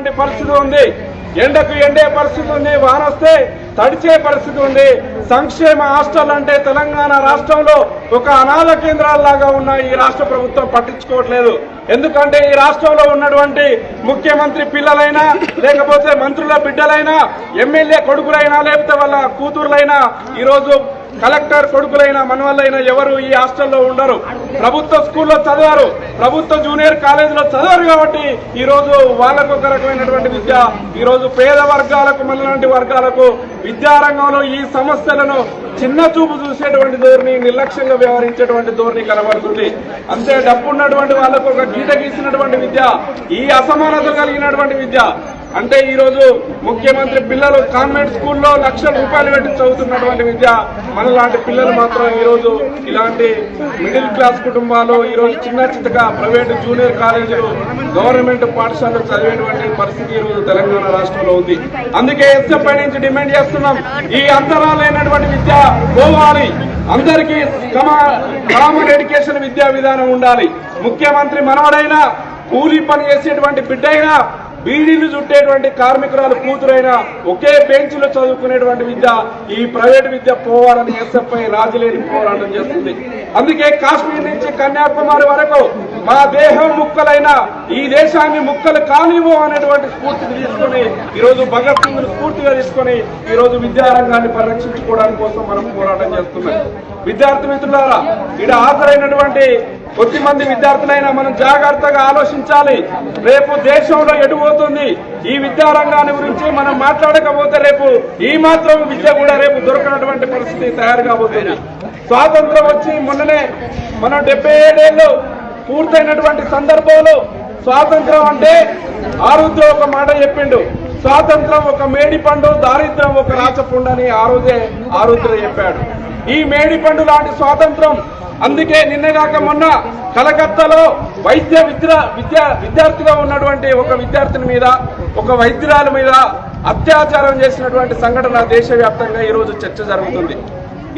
చేసేటువంటి పరిస్థితి ఉంది. ఎండకు ఎండే పరిస్థితి ఉంది వాన వస్తే తడిచే పరిస్థితి ఉంది. సంక్షేమ హాస్టల్ అంటే తెలంగాణ రాష్ట్రంలో ఒక అనాథ కేంద్రాల్లాగా ఉన్న ఈ రాష్ట్ర ప్రభుత్వం పట్టించుకోవట్లేదు. ఎందుకంటే ఈ రాష్ట్రంలో ఉన్నటువంటి ముఖ్యమంత్రి పిల్లలైనా లేకపోతే మంత్రుల బిడ్డలైనా ఎమ్మెల్యే కొడుకులైనా లేకపోతే వాళ్ళ కూతురులైనా ఈరోజు కలెక్టర్ కొడుకులైన మనవల్లైనా ఎవరు ఈ హాస్టల్లో ఉండరు. ప్రభుత్వ స్కూల్లో చదివారు. ప్రభుత్వ జూనియర్ కాలేజీలో చదివారు కాబట్టి ఈ రోజు వాళ్ళకు ఒక రకమైనటువంటి విద్య ఈ రోజు పేద వర్గాలకు మనలాంటి వర్గాలకు విద్యారంగంలో ఈ సమస్యలను చిన్న చూపు చూసేటువంటి ధోరణి నిర్లక్ష్యంగా వ్యవహరించేటువంటి ధోరణి కనబడుతుంది. అంతే డబ్బు ఉన్నటువంటి వాళ్ళకు ఒక గీత గీసినటువంటి విద్య ఈ అసమానత కలిగినటువంటి విద్య అంటే ఈరోజు ముఖ్యమంత్రి పిల్లలు కాన్వెంట్ స్కూల్లో లక్షల రూపాయలు పెట్టి చదువుతున్నటువంటి విద్య మనలాంటి పిల్లలు మాత్రం ఈరోజు ఇలాంటి మిడిల్ క్లాస్ కుటుంబాలు ఈరోజు చిన్న చిన్నగా ప్రైవేట్ జూనియర్ కాలేజీలు గవర్నమెంట్ పాఠశాలలు చదివేటువంటి పరిస్థితి ఈరోజు రోజు తెలంగాణ రాష్ట్రంలో ఉంది. అందుకే ఎస్ఎఫ్ఐ నుంచి డిమాండ్ చేస్తున్నాం. ఈ అంతరాలైనటువంటి విద్య పోవాలి. అందరికీ కామన్ ఎడ్యుకేషన్ విద్యా విధానం ఉండాలి. ముఖ్యమంత్రి మనవడైనా కూలీ పని చేసేటువంటి బిడ్డైనా బీడీలు చుట్టేటువంటి కార్మికురాలు కూతురైన ఒకే బెంచ్లో చదువుకునేటువంటి విద్య ఈ ప్రైవేట్ విద్య పోవాలని ఎస్ఎఫ్ఐ రాజులేని పోరాటం చేస్తుంది. అందుకే కాశ్మీర్ నుంచి కన్యాకుమారి వరకు మా దేహం ముక్కలైన ఈ దేశాన్ని ముక్కలు కానివో అనేటువంటి స్ఫూర్తిని తీసుకొని ఈరోజు భగత్ సింగ్ స్ఫూర్తిగా తీసుకొని ఈరోజు విద్యారంగాన్ని పరిరక్షించుకోవడానికి కోసం మనం పోరాటం చేస్తున్నాం. విద్యార్థి మిత్రులారా ఇక్కడ హాజరైనటువంటి కొద్ది మంది విద్యార్థులైనా మనం జాగ్రత్తగా ఆలోచించాలి. రేపు దేశంలో ఎటుపోతుంది? ఈ విద్యారంగాన్ని గురించి మనం మాట్లాడకపోతే రేపు ఈ మాత్రం విద్య కూడా రేపు దొరకనటువంటి పరిస్థితి తయారు కాబోతుంది. స్వాతంత్రం వచ్చి మొన్ననే మనం డెబ్బై ఏడేళ్ళు పూర్తయినటువంటి సందర్భంలో స్వాతంత్రం అంటే ఆరుద్ర ఒక మాట చెప్పిండు. స్వాతంత్రం ఒక మేడి పండు దారిద్ర్యం ఒక రాచపుండని ఆరుదే ఆ రోజే ఆరుద్ర చెప్పాడు. ఈ మేడి పండు లాంటి స్వాతంత్రం. అందుకే నిన్నగాక మొన్న కలకత్తాలో వైద్య విద్య విద్య విద్యార్థిగా ఉన్నటువంటి ఒక విద్యార్థిని మీద ఒక వైద్యురాల మీద అత్యాచారం చేసినటువంటి సంఘటన దేశవ్యాప్తంగా ఈరోజు చర్చ జరుగుతుంది.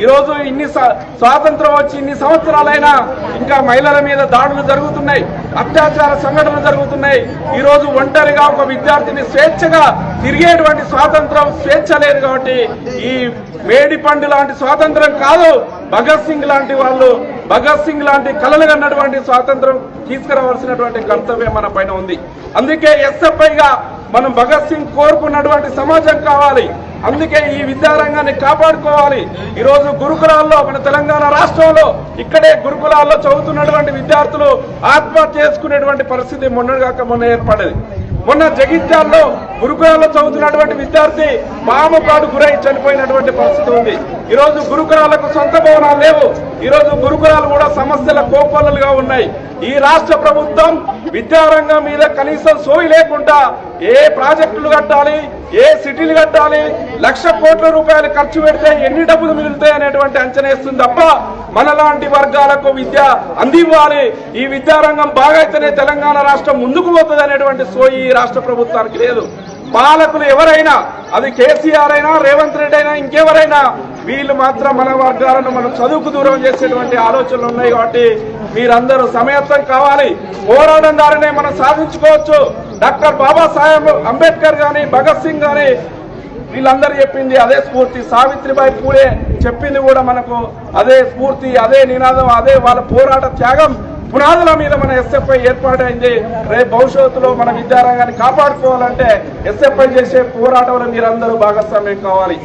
ఈరోజు ఇన్ని స్వాతంత్రం వచ్చి ఇన్ని సంవత్సరాలైనా ఇంకా మహిళల మీద దాడులు జరుగుతున్నాయి. అత్యాచార సంఘటనలు జరుగుతున్నాయి. ఈ రోజు ఒంటరిగా ఒక విద్యార్థిని స్వేచ్ఛగా తిరిగేటువంటి స్వాతంత్రం స్వేచ్ఛ లేదు కాబట్టి ఈ మేడి పండు లాంటి స్వాతంత్రం కాదు. భగత్ సింగ్ లాంటి వాళ్ళు భగత్ సింగ్ లాంటి కళలు కన్నటువంటి స్వాతంత్రం తీసుకురావాల్సినటువంటి కర్తవ్యం మన పైన ఉంది. అందుకే ఎస్ఎఫ్ఐగా మనం భగత్ సింగ్ కోరుకున్నటువంటి సమాజం కావాలి. అందుకే ఈ విద్యారంగాన్ని కాపాడుకోవాలి. ఈరోజు గురుకులాల్లో మన తెలంగాణ రాష్ట్రంలో ఇక్కడే గురుకులాల్లో చదువుతున్నటువంటి విద్యార్థులు ఆత్మహత్య చేసుకునేటువంటి పరిస్థితి మొన్నగాక మొన్న ఏర్పడేది మొన్న జగిత్యాల్లో గురుకులాల్లో చదువుతున్నటువంటి విద్యార్థి పాముపాటు గురై చనిపోయినటువంటి పరిస్థితి ఉంది. ఈరోజు గురుకులాలకు సొంత భవనాలు లేవు. ఈరోజు గురుకులాలు కూడా సమస్యల కోపల్లలుగా ఉన్నాయి. ఈ రాష్ట్ర ప్రభుత్వం విద్యారంగం మీద కనీసం సోయి లేకుండా ఏ ప్రాజెక్టులు కట్టాలి ఏ సిటీలు కట్టాలి లక్ష కోట్ల రూపాయలు ఖర్చు పెడితే ఎన్ని డబ్బులు మిగులుతాయి అనేటువంటి అంచనా వేస్తుంది తప్ప మనలాంటి వర్గాలకు విద్య అందివ్వాలి. ఈ విద్యారంగం బాగైతేనే తెలంగాణ రాష్ట్రం ముందుకు పోతుంది అనేటువంటి సోయి ఈ రాష్ట్ర ప్రభుత్వానికి లేదు. పాలకులు ఎవరైనా అది కేసీఆర్ అయినా రేవంత్ రెడ్డి అయినా ఇంకెవరైనా వీళ్ళు మాత్రం మన వర్గాలను మనం చదువుకు దూరం చేసేటువంటి ఆలోచనలు ఉన్నాయి కాబట్టి మీరందరూ సమయత్వం కావాలి. పోరాటం ద్వారానే మనం సాధించుకోవచ్చు. డాక్టర్ బాబాసాహెబ్ అంబేద్కర్ కానీ భగత్ సింగ్ కానీ వీళ్ళందరూ చెప్పింది అదే స్ఫూర్తి. సావిత్రిబాయి పూలే చెప్పింది కూడా మనకు అదే స్ఫూర్తి అదే నినాదం అదే వాళ్ళ పోరాట త్యాగం పునాదుల మీద మన ఎస్ఎఫ్ఐ ఏర్పాటైంది. రేపు భవిష్యత్తులో మన విద్యారంగాన్ని కాపాడుకోవాలంటే ఎస్ఎఫ్ఐ చేసే పోరాటంలో మీరందరూ భాగస్వామ్యం కావాలి.